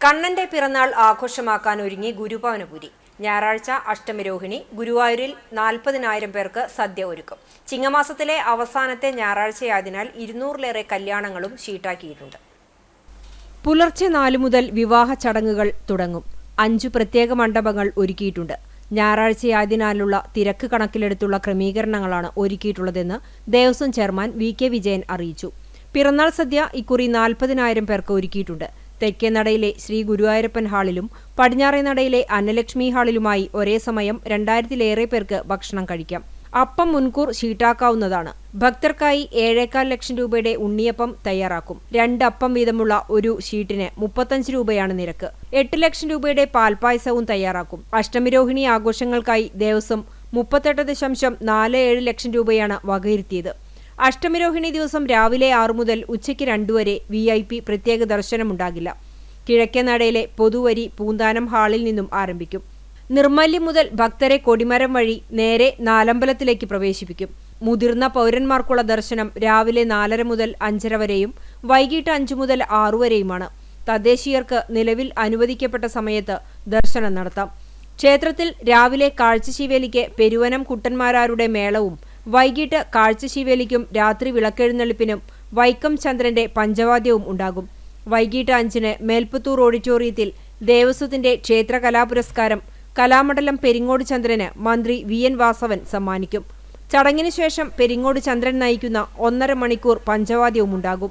കണ്ണന്റെ പിറന്നാൾ ആഘോഷമാക്കാൻ ഒരുങ്ങി ഗുരുഭവനപുരി. ഞായറാഴ്ച അഷ്ടമിരോഹിണി ഗുരുവായൂരിൽ നാൽപ്പതിനായിരം പേർക്ക് സദ്യ ഒരുക്കും. ചിങ്ങമാസത്തിലെ അവസാനത്തെ ഞായറാഴ്ചയായതിനാൽ ഇരുന്നൂറിലേറെ കല്യാണങ്ങളും ഷീട്ടാക്കിയിട്ടുണ്ട്. പുലർച്ചെ നാലു മുതൽ വിവാഹ ചടങ്ങുകൾ തുടങ്ങും. അഞ്ചു പ്രത്യേക മണ്ഡപങ്ങൾ ഒരുക്കിയിട്ടുണ്ട്. ഞായറാഴ്ചയായതിനാലുള്ള തിരക്ക് കണക്കിലെടുത്തുള്ള ക്രമീകരണങ്ങളാണ് ഒരുക്കിയിട്ടുള്ളതെന്ന് Devaswom chairman V K Vijayan അറിയിച്ചു. പിറന്നാൾ സദ്യ ഇക്കുറി നാൽപ്പതിനായിരം പേർക്ക് ഒരുക്കിയിട്ടുണ്ട്. തെക്കേ നടയിലെ ശ്രീ ഗുരുവായൂരപ്പൻ ഹാളിലും പടിഞ്ഞാറേ നടയിലെ അന്നലക്ഷ്മി ഹാളിലുമായി ഒരേ സമയം രണ്ടായിരത്തിലേറെ പേർക്ക് ഭക്ഷണം കഴിക്കാം. അപ്പം മുൻകൂർ ഷീട്ടാക്കാവുന്നതാണ്. ഭക്തർക്കായി ഏഴേക്കാൽ ലക്ഷം രൂപയുടെ ഉണ്ണിയപ്പം തയ്യാറാക്കും. രണ്ടപ്പം വീതമുള്ള ഒരു ഷീട്ടിന് മുപ്പത്തഞ്ച് രൂപയാണ് നിരക്ക്. എട്ട് ലക്ഷം രൂപയുടെ പാൽപ്പായസവും തയ്യാറാക്കും. അഷ്ടമിരോഹിണി ആഘോഷങ്ങൾക്കായി ദേവസ്വം മുപ്പത്തെട്ട് ദശാംശം നാല് ഏഴ് ലക്ഷം രൂപയാണ് വകയിരുത്തിയത്. അഷ്ടമിരോഹിണി ദിവസം രാവിലെ ആറു മുതൽ ഉച്ചയ്ക്ക് രണ്ടു വരെ വി ഐ പി പ്രത്യേക ദർശനമുണ്ടാകില്ല. കിഴക്കേനടയിലെ പൊതുവരി പൂന്താനം ഹാളിൽ നിന്നും ആരംഭിക്കും. നിർമ്മല്യം മുതൽ ഭക്തരെ കൊടിമരം വഴി നേരെ നാലമ്പലത്തിലേക്ക് പ്രവേശിപ്പിക്കും. മുതിർന്ന പൗരന്മാർക്കുള്ള ദർശനം രാവിലെ നാലര മുതൽ അഞ്ചര വരെയും വൈകിട്ട് അഞ്ചു മുതൽ ആറു വരെയുമാണ്. തദ്ദേശീയർക്ക് നിലവിൽ അനുവദിക്കപ്പെട്ട സമയത്ത് ദർശനം നടത്താം. ക്ഷേത്രത്തിൽ രാവിലെ കാഴ്ചശീവേലിക്ക് പെരുവനം കുട്ടന്മാരാരുടെ മേളവും വൈകിട്ട് കാഴ്ചശീവേലിക്കും രാത്രി വിളക്കെഴുന്നള്ളിപ്പിനും വൈക്കം ചന്ദ്രന്റെ പഞ്ചവാദ്യവും ഉണ്ടാകും. വൈകിട്ട് അഞ്ചിന് മേൽപ്പത്തൂർ ഓഡിറ്റോറിയത്തിൽ ദേവസ്വത്തിന്റെ ക്ഷേത്ര കലാപുരസ്കാരം കലാമണ്ഡലം പെരിങ്ങോട് ചന്ദ്രന് മന്ത്രി വി എൻ വാസവൻ സമ്മാനിക്കും. ചടങ്ങിനു ശേഷം പെരിങ്ങോട് ചന്ദ്രൻ നയിക്കുന്ന ഒന്നര മണിക്കൂർ പഞ്ചവാദ്യവും ഉണ്ടാകും